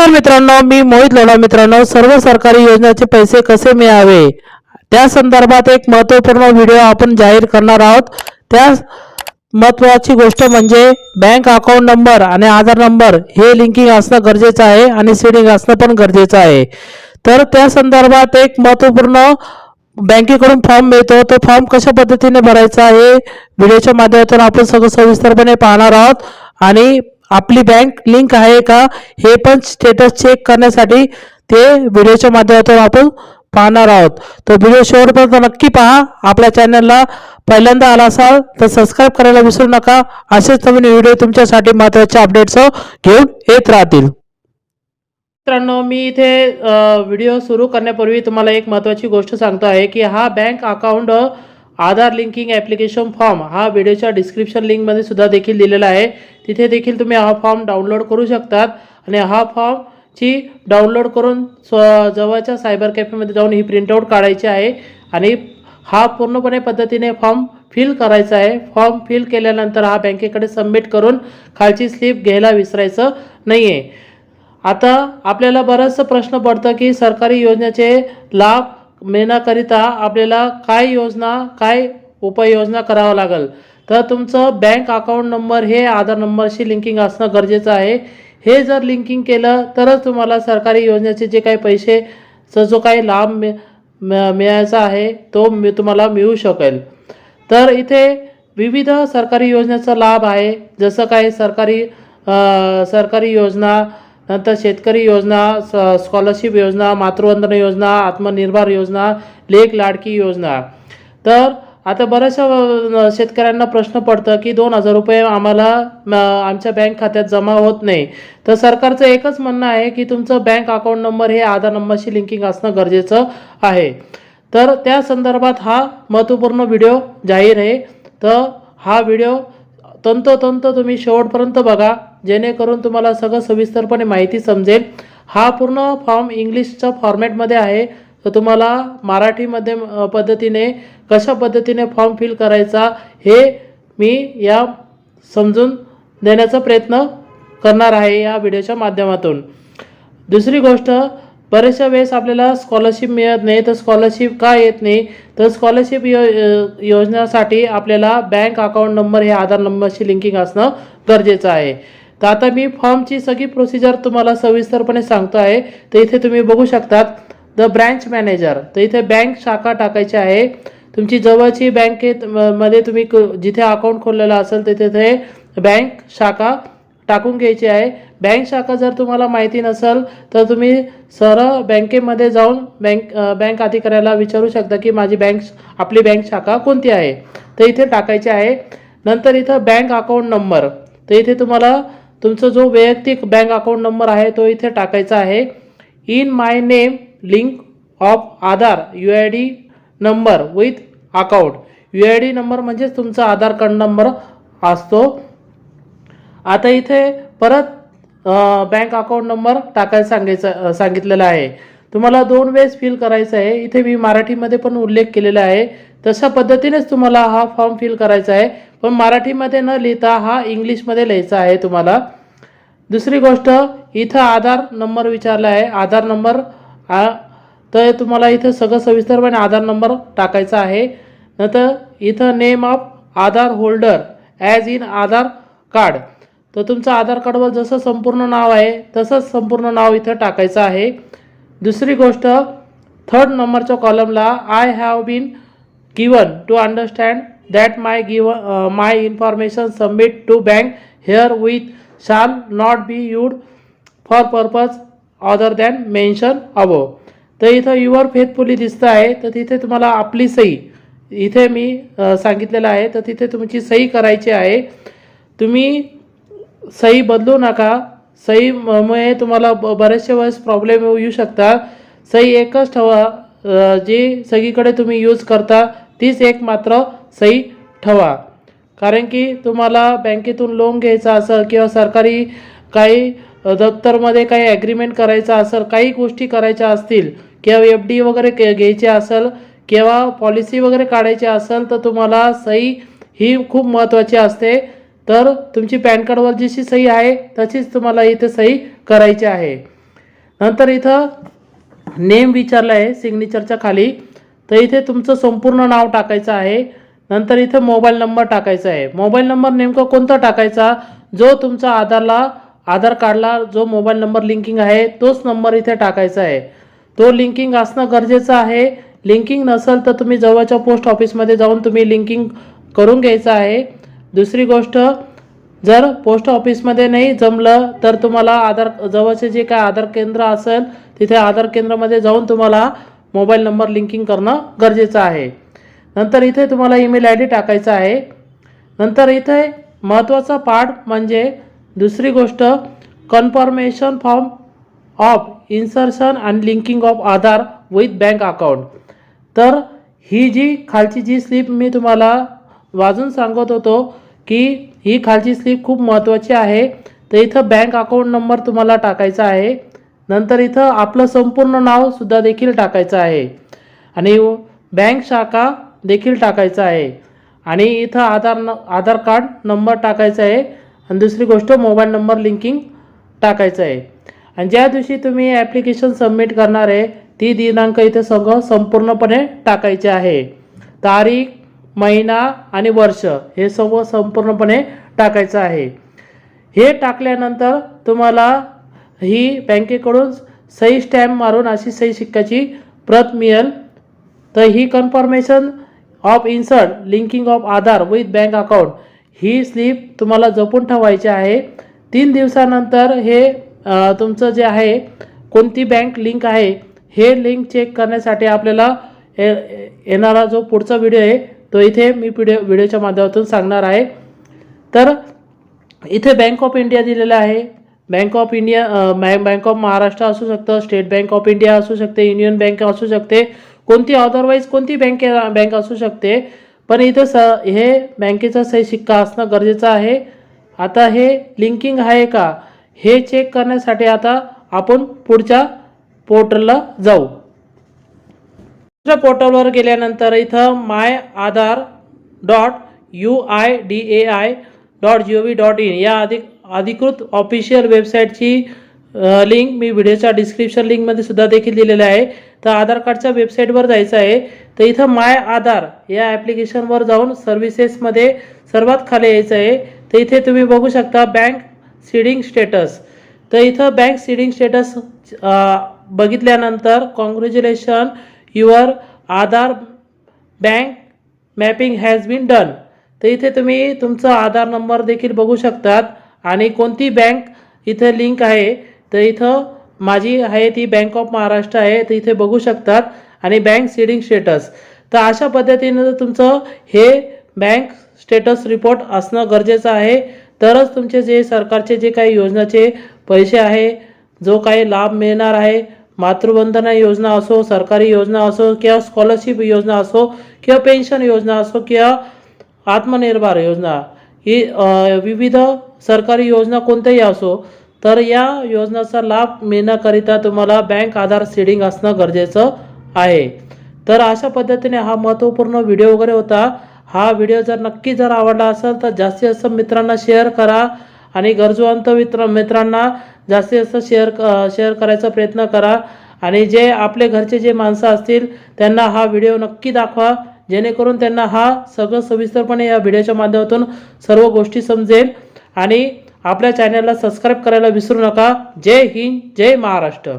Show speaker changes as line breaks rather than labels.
नमस्कार मित्रांनो मी मोहित लोढा मित्रांनो. सर्व सरकारी योजनेचे पैसे कसे मिळावे? त्या संदर्भात एक महत्त्वपूर्ण व्हिडिओ आपण जाहीर करणार आहोत. त्या महत्त्वाची गोष्ट म्हणजे बँक अकाउंट नंबर आणि आधार नंबर हे लिंकिंग असणं गरजेचं आहे आणि सीडिंग असणं पण गरजेचं आहे. तर त्या संदर्भात एक महत्त्वपूर्ण बँकेकडून फॉर्म मिळतो. तो फॉर्म कशा पद्धतीने भरायचा आहे? व्हिडिओच्या माध्यमातून आपण सगळं सविस्तरपणे पाहणार आहोत. आणि आपली बँक लिंक आहे का? हे पण स्टेटस चेक करण्यासाठी ते व्हिडिओच्या माध्यमातून आपण पाहणार आहोत. तर व्हिडिओ शेवटपर्यंत नक्की पहा. आपल्या चॅनलला पहिल्यांदा आला असाल तर सबस्क्राईब करायला विसरू नका. असेच नवीन व्हिडिओ तुमच्यासाठी महत्त्वाचे अपडेट्स हो घेऊन येत राहतील. मित्रांनो मी इथे व्हिडिओ सुरू करण्यापूर्वी तुम्हाला एक महत्त्वाची गोष्ट सांगतो आहे की हा bank account Aadhaar linking application form हा व्हिडिओच्या डिस्क्रिप्शन लिंकमध्ये सुद्धा देखील दिलेला आहे. तिथे देखील तुम्ही हा फॉर्म डाउनलोड करू शकतात आणि हा फॉर्मची डाउनलोड करून स्व जवळच्या सायबर कॅफेमध्ये जाऊन ही प्रिंटआउट काढायची आहे आणि हा पूर्णपणे पद्धतीने फॉर्म फिल करायचा आहे. फॉर्म फिल केल्यानंतर हा बँकेकडे सबमिट करून खालची स्लिप घ्यायला विसरायचं नाही आहे आता आपल्याला बराचसा प्रश्न पडतं की सरकारी योजनेचे लाभ मिळण्याकरिता आपल्याला काय योजना काय उपाययोजना करावं लागेल? तर तुमचं बँक अकाउंट नंबर हे आधार नंबरशी लिंकिंग असणं गरजेचं आहे. हे जर लिंकिंग केलं तरच तुम्हाला सरकारी योजनेचे जे काही पैसेचा जो काही लाभ मिळ मिळायचा आहे तो मी तुम्हाला मिळू शकेल. तर इथे विविध सरकारी योजनेचा लाभ आहे. जसं काही सरकारी आ, सरकारी योजना नंतर शेतकरी योजना स स्कॉलरशिप योजना मातृवंदना योजना आत्मनिर्भर योजना लेख लाडकी योजना. तर आता बऱ्याचशा शेतकऱ्यांना प्रश्न पडतं की दोन हजार रुपये आम्हाला आमच्या बँक खात्यात जमा होत नाही. तर सरकारचं एकच म्हणणं आहे की तुमचं बँक अकाउंट नंबर हे आधार नंबरशी लिंकिंग असणं गरजेचं आहे. तर त्या संदर्भात हा महत्त्वपूर्ण व्हिडिओ जाहीर आहे. तर हा व्हिडिओ तंतोतंत तुम्ही शेवटपर्यंत बघा. जेणेकरून तुम्हाला सगळं सविस्तरपणे माहिती समजेल. हा पूर्ण फॉर्म इंग्लिशच्या फॉर्मॅटमध्ये आहे. तर तुम्हाला मराठीमध्ये पद्धतीने कशा पद्धतीने फॉर्म फिल करायचा हे मी या समजून देण्याचा प्रयत्न करणार आहे या व्हिडिओच्या माध्यमातून. दुसरी गोष्ट बऱ्याचशा वेळेस आपल्याला स्कॉलरशिप मिळत नाही. तर स्कॉलरशिप का येत नाही? तर स्कॉलरशिप यो अ, योजनेसाठी आपल्याला बँक अकाउंट नंबर हे आधार नंबरशी लिंकिंग असणं गरजेचं आहे. तर आता मी फॉर्मची सगळी प्रोसिजर तुम्हाला सविस्तरपणे सांगतो आहे. तर इथे तुम्ही बघू शकतात द ब्रँच मॅनेजर तर इथे बँक शाखा टाकायची आहे. तुमची जवळची बँकेत म- मध्ये तुम्ही क- जिथे अकाउंट खोललेलं असेल तिथे ते बँक शाखा टाकून घ्यायची आहे. बँक शाखा जर तुम्हाला माहिती नसेल तर तुम्ही सरळ बँकेमध्ये जाऊन बँक बँक अधिकाऱ्याला विचारू शकता की माझी बँक आपली बँक शाखा कोणती आहे. तर इथे टाकायची आहे. नंतर इथं बँक अकाउंट नंबर तर इथे तुम्हाला तुमचा जो वैयक्तिक बँक अकाउंट नंबर आहे तो इथे टाकायचा आहे. In my name link of Aadhaar U I D number with account U I D number म्हणजेच तुमचा आधार कार्ड नंबर असतो. आता इथे परत बँक अकाउंट नंबर टाकायला सांगायचं सांगितलेलं आहे. तुम्हाला दोन वेळेस फिल करायचं आहे. इथे मी मराठीमध्ये पण उल्लेख केलेला आहे. तशा पद्धतीनेच तुम्हाला हा फॉर्म फिल करायचा आहे. पण मराठीमध्ये न लिहिता हा इंग्लिशमध्ये लिहायचा आहे तुम्हाला. दुसरी गोष्ट इथं आधार नंबर विचारला आहे. आधार नंबर आ, तर तुम्हाला इथं सगळं सविस्तरपणे आधार नंबर टाकायचा आहे. नंतर इथं name of Aadhaar holder as in Aadhaar card तर तुमचं आधार कार्डवर जसं संपूर्ण नाव आहे तसंच संपूर्ण नाव इथं टाकायचं आहे. दुसरी गोष्ट थर्ड नंबरच्या कॉलमला I have been given to understand that my uh, my information submit to bank herewith shall not be used for purpose other than mention above. तर इथं युअर फेथफुली दिसतं आहे. तर तिथे तुम्हाला आपली सही. इथे मी सांगितलेलं आहे. तर तिथे तुमची सही करायची आहे. तुम्ही सही बदलू नका. सही मुळे तुम्हाला ब बरेचशे वेळेस प्रॉब्लेम येऊ शकतात सही एकच ठेवा. जी सगळीकडे तुम्ही यूज करता तीच एक मात्र सही ठेवा. कारण की तुम्हाला बँकेतून लोन घ्यायचं असेल किंवा सरकारी काही दप्तरमध्ये काही ॲग्रीमेंट करायचं असेल काही गोष्टी करायच्या असतील किंवा एफ डी वगैरे के- घ्यायची असेल किंवा पॉलिसी वगैरे काढायची असेल तर तुम्हाला सही ही खूप महत्त्वाची असते. तर तुमची पॅन कार्डवर जशी सही आहे तशीच तुम्हाला इथे सही करायची आहे. नंतर इथं नेम विचारलं आहे सिग्नेचरच्या खाली. तर इथे तुमचं संपूर्ण नाव टाकायचं आहे. नंतर इथे मोबाईल नंबर टाकायचा आहे. मोबाईल नंबर नेमका कोणता टाकायचा? जो तुमचा आधारला आधार कार्डला जो मोबाईल नंबर लिंकिंग आहे तोच नंबर इथे टाकायचा आहे. तो लिंकिंग असणं गरजेचं आहे. लिंकिंग नसेल तर तुम्ही जवळच्या पोस्ट ऑफिसमध्ये जाऊन तुम्ही लिंकिंग करून घ्यायचं आहे. दुसरी गोष्ट जर पोस्ट ऑफिसमध्ये नाही जमलं तर तुम्हाला आधार जवळचे जे काय आधार केंद्र असेल तिथे आधार केंद्रामध्ये जाऊन तुम्हाला मोबाईल नंबर लिंकिंग करणं गरजेचं आहे. नंतर इथे तुम्हाला ईमेल आय डी टाकायचा आहे. नंतर इथे महत्त्वाचा पार्ट म्हणजे दुसरी गोष्ट confirmation form of insertion and linking of Aadhaar with bank account तर ही जी खालची जी स्लिप मी तुम्हाला वाजून सांगत होतो की ही खालची स्लिप खूप महत्त्वाची आहे. तर इथं बँक अकाउंट नंबर तुम्हाला टाकायचा आहे. नंतर इथं आपलं संपूर्ण नावसुद्धा देखील टाकायचं आहे. आणि बँक शाखा देखील टाकायचा आहे. आणि इथं आधार न आधार कार्ड नंबर टाकायचा आहे. आणि दुसरी गोष्ट मोबाईल नंबर लिंकिंग टाकायचं आहे. आणि ज्या दिवशी तुम्ही ॲप्लिकेशन सबमिट करणार आहे ती दिनांक इथे सगळं संपूर्णपणे टाकायचे आहे. तारीख महिना आणि वर्ष हे सर्व संपूर्णपणे टाकायचं आहे. हे टाकल्यानंतर तुम्हाला ही बँकेकडून सही स्टॅम्प मारून अशी सही शिक्काची प्रत मिळेल. तर ही confirmation of insert linking of Aadhaar with bank account. He slip तुम्हाला जपून ठेवायची आहे. तीन दिवसानंतर हे तुमचं जे आहे कोणती बँक लिंक आहे हे लिंक चेक करण्यासाठी आपल्याला येणारा जो पुढचा व्हिडिओ आहे तो इथे मी व्हिडिओ व्हिडिओच्या माध्यमातून सांगणार आहे. तर इथे बँक ऑफ इंडिया दिलेलं आहे. Bank of India bank bank of Maharashtra असू शकतं स्टेट बँक ऑफ इंडिया असू शकते युनियन बँक असू शकते. कोणती अदरवाईज कोणती बँके बँक असू शकते. पण इथं स हे बँकेचा सही शिक्का असणं गरजेचं आहे. आता हे लिंकिंग आहे का? हे चेक करण्यासाठी आता आपण पुढच्या पोर्टलला जाऊ. दुसऱ्या पोर्टलवर गेल्यानंतर इथं my Aadhaar dot U I D A I dot G O V dot in या अधिक अधिकृत ऑफिशियल वेबसाईटची लिंक मी व्हिडिओच्या डिस्क्रिप्शन लिंकमध्ये सुद्धा देखील दिलेलं आहे. तर आधार कार्डच्या वेबसाईटवर जायचं आहे. तर इथं माय आधार या ॲप्लिकेशनवर जाऊन सर्व्हिसेसमध्ये सर्वात खाली यायचं आहे. तर इथे तुम्ही बघू शकता बँक सीडिंग स्टेटस. तर इथं बँक सीडिंग स्टेटस बघितल्यानंतर congratulation your Aadhaar bank mapping has been done. तर इथे तुम्ही तुमचा आधार नंबर देखील बघू शकतात. आणि कोणती बँक इथे लिंक आहे. तर इथं माझी आहे ती बँक ऑफ महाराष्ट्र आहे तर इथे बघू शकतात. आणि बँक सीडिंग स्टेटस तर अशा पद्धतीनं जर तुमचं हे बँक स्टेटस रिपोर्ट असणं गरजेचं आहे तरच तुमचे जे सरकारचे जे काही योजनाचे पैसे आहे जो काही लाभ मिळणार आहे मातृवंदना योजना असो सरकारी योजना असो किंवा स्कॉलरशिप योजना असो किंवा पेन्शन योजना असो किंवा आत्मनिर्भर योजना ही विविध सरकारी योजना कोणत्याही असो तर या योजनेचा लाभ मिळण्याकरिता तुम्हाला बँक आधार सीडिंग असणं गरजेचं आहे. तर अशा पद्धतीने हा महत्त्वपूर्ण व्हिडिओ वगैरे होता. हा व्हिडिओ जर नक्की जर आवडला असेल तर जास्तीत जास्त मित्रांना शेअर करा आणि गरजूवंत मित्र मित्रांना जास्तीत जास्त शेअर शेअर करायचा प्रयत्न करा. आणि जे आपले घरचे जे माणसं असतील त्यांना हा व्हिडिओ नक्की दाखवा. जेणेकरून त्यांना हा सगळं सविस्तरपणे या व्हिडिओच्या माध्यमातून सर्व गोष्टी समजेल. आणि आपल्या चॅनलला सबस्क्राईब करायला विसरू नका. जय हिंद जय महाराष्ट्र.